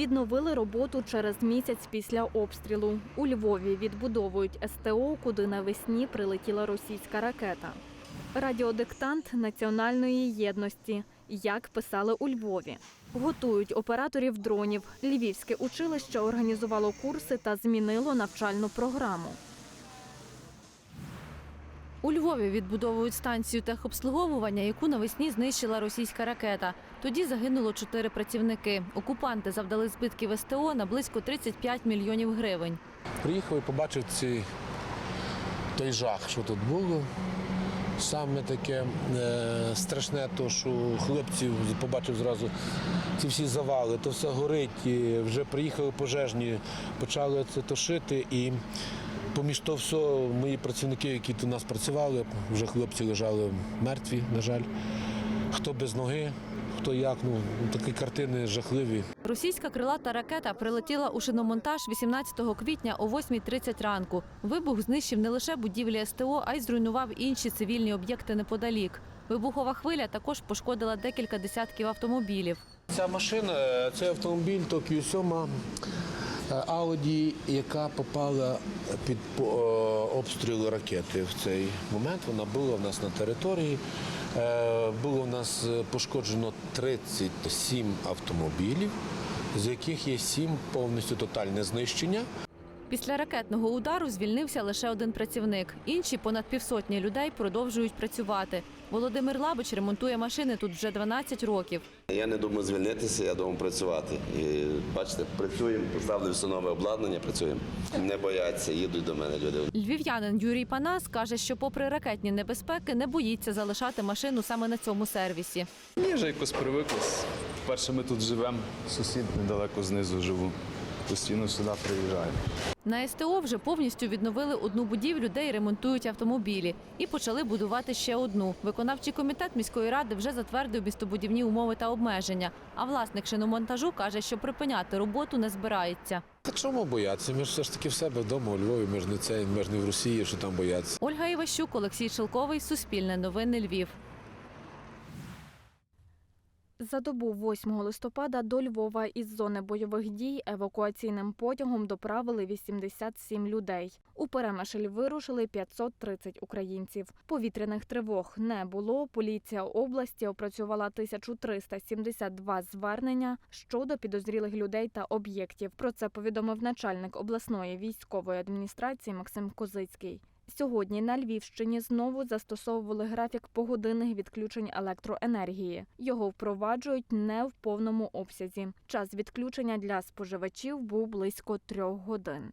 Відновили роботу через місяць після обстрілу. У Львові відбудовують СТО, куди навесні прилетіла російська ракета. Радіодиктант національної єдності. Як писали у Львові. Готують операторів дронів. Львівське училище організувало курси та змінило навчальну програму. У Львові відбудовують станцію техобслуговування, яку навесні знищила російська ракета. Тоді загинуло чотири працівники. Окупанти завдали збитків СТО на близько 35 мільйонів гривень. Приїхав і побачив ці, той жах, що тут було. Саме таке е, страшне, то що хлопців побачив зразу ці всі завали, то все горить. І вже приїхали пожежні, почали це тушити. І поміж то все мої працівники, які у нас працювали, вже хлопці лежали мертві, на жаль. Хто без ноги, хто як. Ну, такі картини жахливі. Російська крилата ракета прилетіла у шиномонтаж 18 квітня о 8.30 ранку. Вибух знищив не лише будівлі СТО, а й зруйнував інші цивільні об'єкти неподалік. Вибухова хвиля також пошкодила декілька десятків автомобілів. Ця машина е, це автомобіль Tokyo 7 Audi, яка попала під е, обстріл ракети в цей момент. Вона була в нас на території. Е, Було в нас е, пошкоджено 37 автомобілів, з яких є 7 повністю тотальне знищення. Після ракетного удару звільнився лише один працівник. Інші понад півсотні людей продовжують працювати. Володимир Лабич ремонтує машини тут вже 12 років. Я не думаю звільнитися, я думаю працювати. І бачите, працюємо, поставили все нове обладнання, працюємо. Не бояться, їдуть до мене люди. Львів'янин Юрій Панас каже, що попри ракетні небезпеки не боїться залишати машину саме на цьому сервісі. Ні, вже якось привиклись. Перше ми тут живемо, сусід недалеко знизу живу. Постійно сюди приїжджаю. На СТО вже повністю відновили одну будівлю, де й ремонтують автомобілі, і почали будувати ще одну. Виконавчий комітет міської ради вже затвердив містобудівні умови та обмеження. А власник шиномонтажу каже, що припиняти роботу не збирається. Так що ми боятися? Ми ж все ж таки в себе вдома у Львові, ми ж не це, ми ж не в Росії, що там бояться. Ольга Іващук, Олексій Шелковий, Суспільне новини Львів. За добу 8 листопада до Львова із зони бойових дій евакуаційним потягом доправили 87 людей. У Перемишль вирушили 530 українців. Повітряних тривог не було. Поліція області опрацювала 1372 звернення щодо підозрілих людей та об'єктів. Про це повідомив начальник обласної військової адміністрації Максим Козицький. Сьогодні на Львівщині знову застосовували графік погодинних відключень електроенергії. Його впроваджують не в повному обсязі. Час відключення для споживачів був близько трьох годин.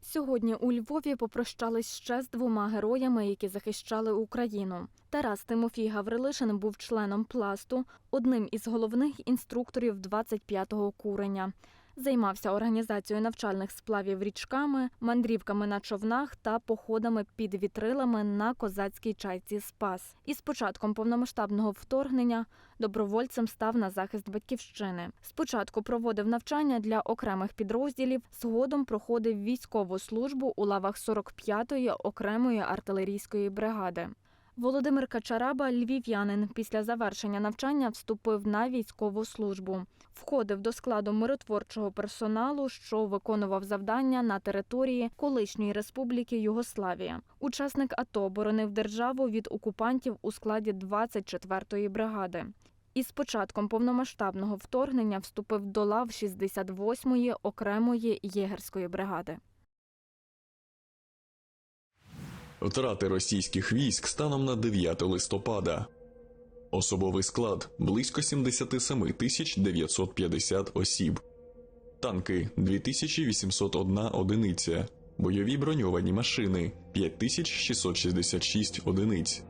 Сьогодні у Львові попрощались ще з двома героями, які захищали Україну. Тарас Тимофій Гаврилишин був членом пласту, одним із головних інструкторів 25-го курення. Займався організацією навчальних сплавів річками, мандрівками на човнах та походами під вітрилами на козацькій чайці Спас. І з початком повномасштабного вторгнення добровольцем став на захист батьківщини. Спочатку проводив навчання для окремих підрозділів, згодом проходив військову службу у лавах 45-ї окремої артилерійської бригади. Володимир Качараба, львів'янин, після завершення навчання вступив на військову службу. Входив до складу миротворчого персоналу, що виконував завдання на території колишньої республіки Югославія. Учасник АТО боронив державу від окупантів у складі 24-ї бригади. Із початком повномасштабного вторгнення вступив до лав 68-ї окремої єгерської бригади. Втрати російських військ станом на 9 листопада. Особовий склад близько 77 тисяч 950 осіб. Танки 2801 одиниця. Бойові броньовані машини 5666 одиниць.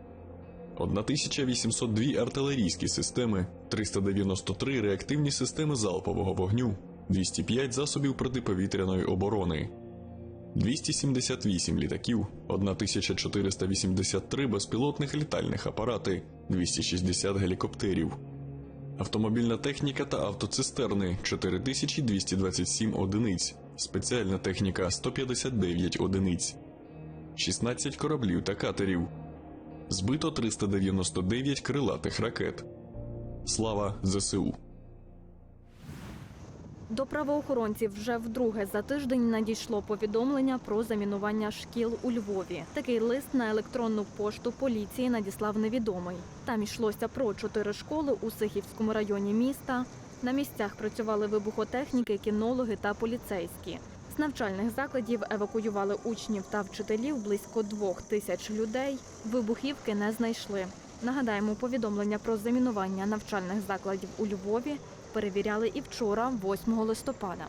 1802 артилерійські системи, 393 реактивні системи залпового вогню, 205 засобів протиповітряної оборони, 278 літаків, 1483 безпілотних літальних апарати, 260 гелікоптерів, автомобільна техніка та автоцистерни 4227 одиниць, спеціальна техніка 159 одиниць, 16 кораблів та катерів, збито 399 крилатих ракет, Слава ЗСУ! До правоохоронців вже вдруге за тиждень надійшло повідомлення про замінування шкіл у Львові. Такий лист на електронну пошту поліції надіслав невідомий. Там йшлося про чотири школи у Сихівському районі міста. На місцях працювали вибухотехніки, кінологи та поліцейські. З навчальних закладів евакуювали учнів та вчителів близько двох тисяч людей. Вибухівки не знайшли. Нагадаємо, повідомлення про замінування навчальних закладів у Львові перевіряли і вчора, 8 листопада.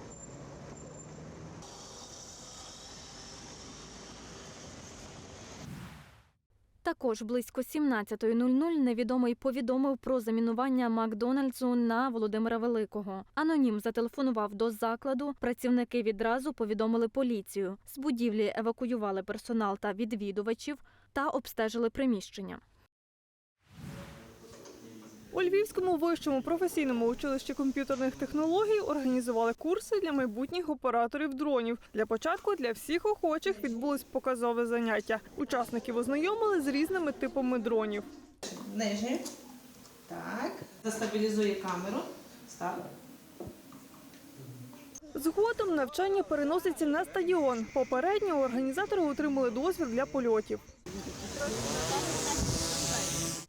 Також близько 17.00 невідомий повідомив про замінування Макдональдсу на Володимира Великого. Анонім зателефонував до закладу. Працівники відразу повідомили поліцію. З будівлі евакуювали персонал та відвідувачів та обстежили приміщення. У Львівському вищому професійному училищі комп'ютерних технологій організували курси для майбутніх операторів дронів. Для початку для всіх охочих відбулось показове заняття. Учасників ознайомили з різними типами дронів. Нижню. Так. Застабілізує камеру. Став. Згодом навчання переноситься на стадіон. Попередньо організатори отримали дозвіл для польотів.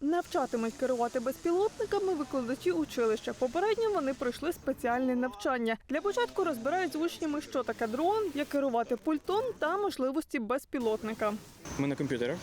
Навчатимуть керувати безпілотниками викладачі училища. Попередньо вони пройшли спеціальне навчання. Для початку розбирають з учнями, що таке дрон, як керувати пультом та можливості безпілотника. Ми на комп'ютерах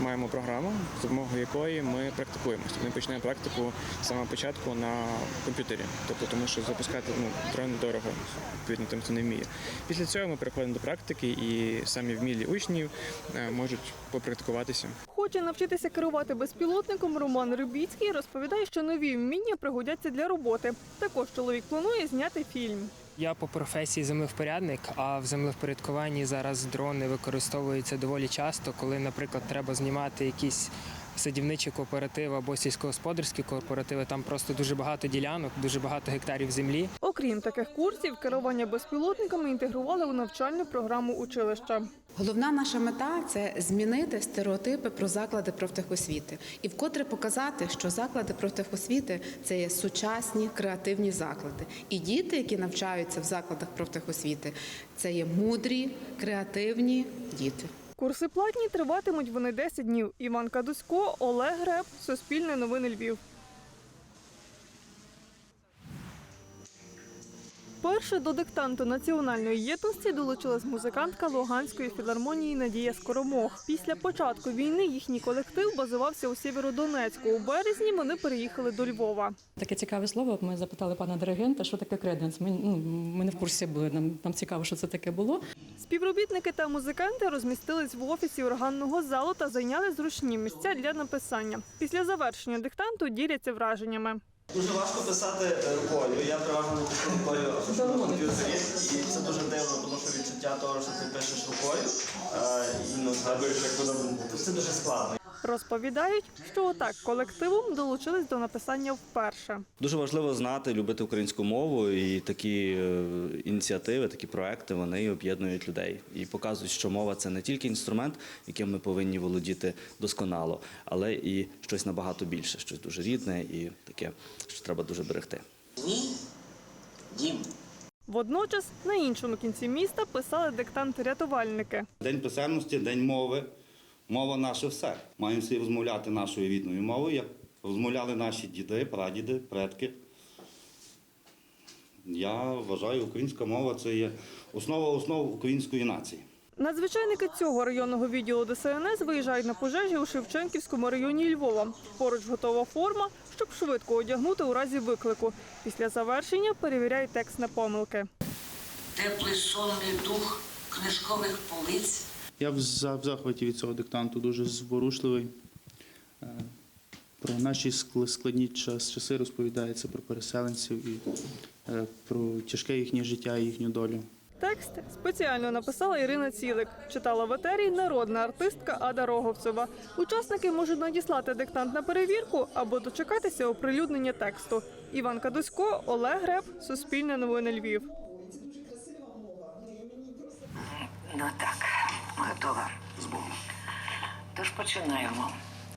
маємо програму, за допомогою якої ми практикуємося. Ми починаємо практику з самого початку на комп'ютері, тобто тому, що запускати ну, дрон дорого, відповідно тим, хто не вміє. Після цього ми переходимо до практики, і самі вмілі учні е, можуть попрактикуватися. Хоче навчитися керувати безпілотником. Роман Рибіцький розповідає, що нові вміння пригодяться для роботи. Також чоловік планує зняти фільм. Я по професії землевпорядник, а в землевпорядкуванні зараз дрони використовуються доволі часто, коли, наприклад, треба знімати якісь садівничі кооперативи або сільськогосподарські кооперативи. Там просто дуже багато ділянок, дуже багато гектарів землі. Окрім таких курсів, керування безпілотниками інтегрували у навчальну програму училища. Головна наша мета це змінити стереотипи про заклади профтехосвіти і вкотре показати, що заклади профтехосвіти це є сучасні креативні заклади. І діти, які навчаються в закладах профтехосвіти, це є мудрі, креативні діти. Курси платні триватимуть вони 10 днів. Іван Кадусько, Олег Греб, Суспільне новини Львів. Перше до диктанту національної єдності долучилась музикантка Луганської філармонії Надія Скоромох. Після початку війни їхній колектив базувався у Сєвєродонецьку. У березні вони переїхали до Львова. Таке цікаве слово. Ми запитали пана диригента, що таке креденс. Ми, ну, ми не в курсі були. Нам, нам цікаво, що це таке було. Співробітники та музиканти розмістились в офісі органного залу та зайняли зручні місця для написання. Після завершення диктанту діляться враженнями. Дуже важко писати рукою. Я переважно рукою відчуття того, що ти пишеш рукою, е, і ну, згадуєш, як воно це дуже складно. Розповідають, що отак колективом долучились до написання вперше. Дуже важливо знати, любити українську мову, і такі е, ініціативи, такі проекти вони об'єднують людей і показують, що мова це не тільки інструмент, яким ми повинні володіти досконало, але і щось набагато більше, щось дуже рідне і таке, що треба дуже берегти. Мій дім. Водночас на іншому кінці міста писали диктант рятувальники. День писемності, день мови. Мова наше все. Маємо всі розмовляти нашою рідною мовою, як розмовляли наші діди, прадіди, предки. Я вважаю, українська мова це є основа основ української нації. Надзвичайники цього районного відділу ДСНС виїжджають на пожежі у Шевченківському районі Львова. Поруч готова форма, щоб швидко одягнути у разі виклику. Після завершення перевіряють текст на помилки. Теплий сонний дух книжкових полиць. Я в захваті від цього диктанту дуже зворушливий. Е, Про наші складні час, часи розповідається про переселенців і е, про тяжке їхнє життя і їхню долю. Текст спеціально написала Ірина Цілик. Читала в етері народна артистка Ада Роговцева. Учасники можуть надіслати диктант на перевірку або дочекатися оприлюднення тексту. Іван Кадусько, Олег Греб, Суспільне новини Львів. Ну так, готова. З Богом. Тож починаємо.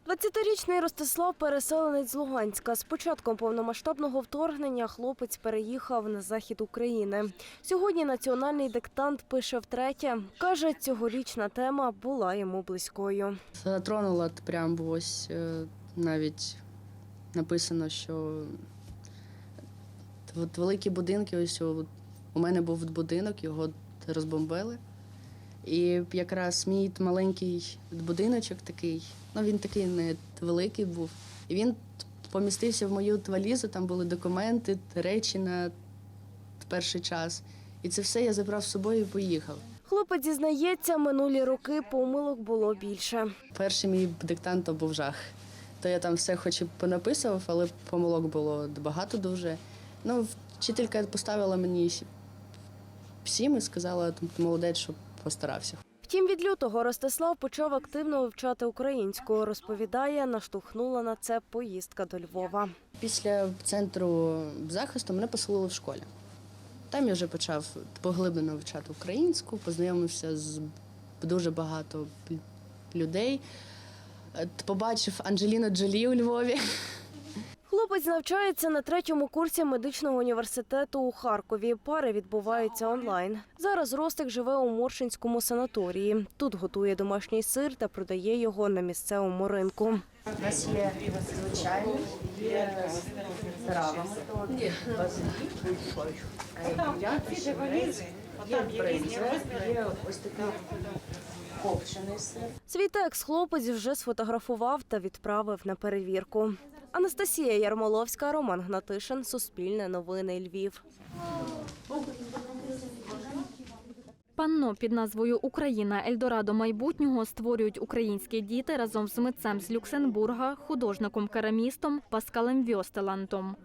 20-річний Ростислав переселенець з Луганська. З початком повномасштабного вторгнення хлопець переїхав на захід України. Сьогодні національний диктант пише втретє. Каже, цьогорічна тема була йому близькою. Затронула прям ось е, навіть написано, що от великі будинки, ось у мене був будинок, його розбомбили. І якраз мій маленький будиночок такий, ну він такий не великий був. І він помістився в мою валізу, там були документи, речі на перший час. І це все я забрав з собою і поїхав. Хлопець зізнається, минулі роки помилок було більше. Перший мій диктант то був жах. То я там все хоч і понаписував, але помилок було багато дуже. Ну, вчителька поставила мені сі- сім і сказала, «Ти молодець, що постарався. Втім, від лютого Ростислав почав активно вивчати українську. Розповідає, наштовхнула на це поїздка до Львова. Після центру захисту мене поселили в школі. Там я вже почав поглиблено вивчати українську, познайомився з дуже багато людей. Е, Побачив Анджеліну Джолі у Львові. Хлопець навчається на третьому курсі медичного університету у Харкові. Пари відбуваються онлайн. Зараз Ростик живе у Моршинському санаторії. Тут готує домашній сир та продає його на місцевому ринку. У нас є звичайний, є з травами. Є ось такий копчений сир. Свій текст хлопець вже сфотографував та відправив на перевірку. Анастасія Ярмоловська, Роман Гнатишин, Суспільне новини Львів. Панно під назвою Україна Ельдорадо майбутнього створюють українські діти разом з митцем з Люксембурга, художником-керамістом Паскалем Вьостелантом.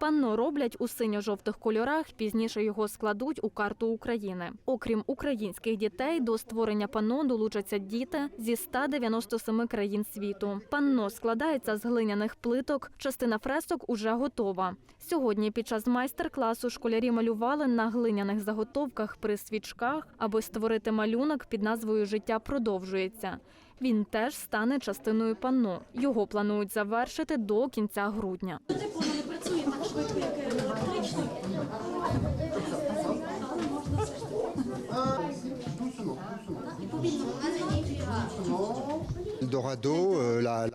Панно роблять у синьо-жовтих кольорах, пізніше його складуть у карту України. Окрім українських дітей, до створення панно долучаться діти зі 197 країн світу. Панно складається з глиняних плиток, частина фресок уже готова. Сьогодні під час майстер-класу школярі малювали на глиняних заготовках при свічках, аби створити малюнок під назвою Життя продовжується. Він теж стане частиною панно. Його планують завершити до кінця грудня.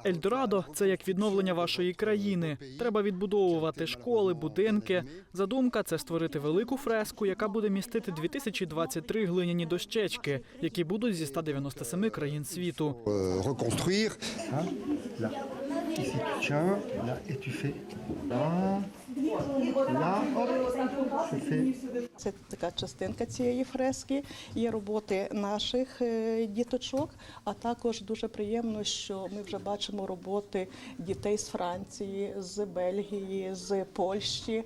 Ельдорадо це як відновлення вашої країни. Треба відбудовувати школи, будинки. Задумка це створити велику фреску, яка буде містити 2023 глиняні дощечки, які будуть зі 197 країн світу. reconstruire. Це така частинка цієї фрески. Є роботи наших е, діточок, а також дуже приємно, що ми вже бачимо роботи дітей з Франції, з Бельгії, з Польщі.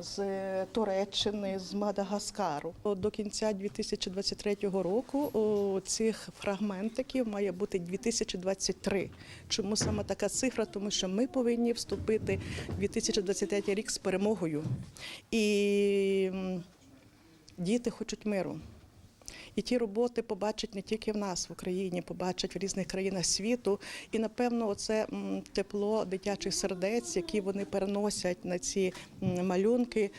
З Туреччини, з Мадагаскару до кінця 2023 року цих фрагментиків має бути 2023. Чому саме така цифра? Тому що ми повинні вступити в 2023 рік з перемогою. І діти хочуть миру. І ті роботи побачать не тільки в нас в Україні, побачать в різних країнах світу. І напевно, це тепло дитячих сердець, які вони переносять на ці малюнки.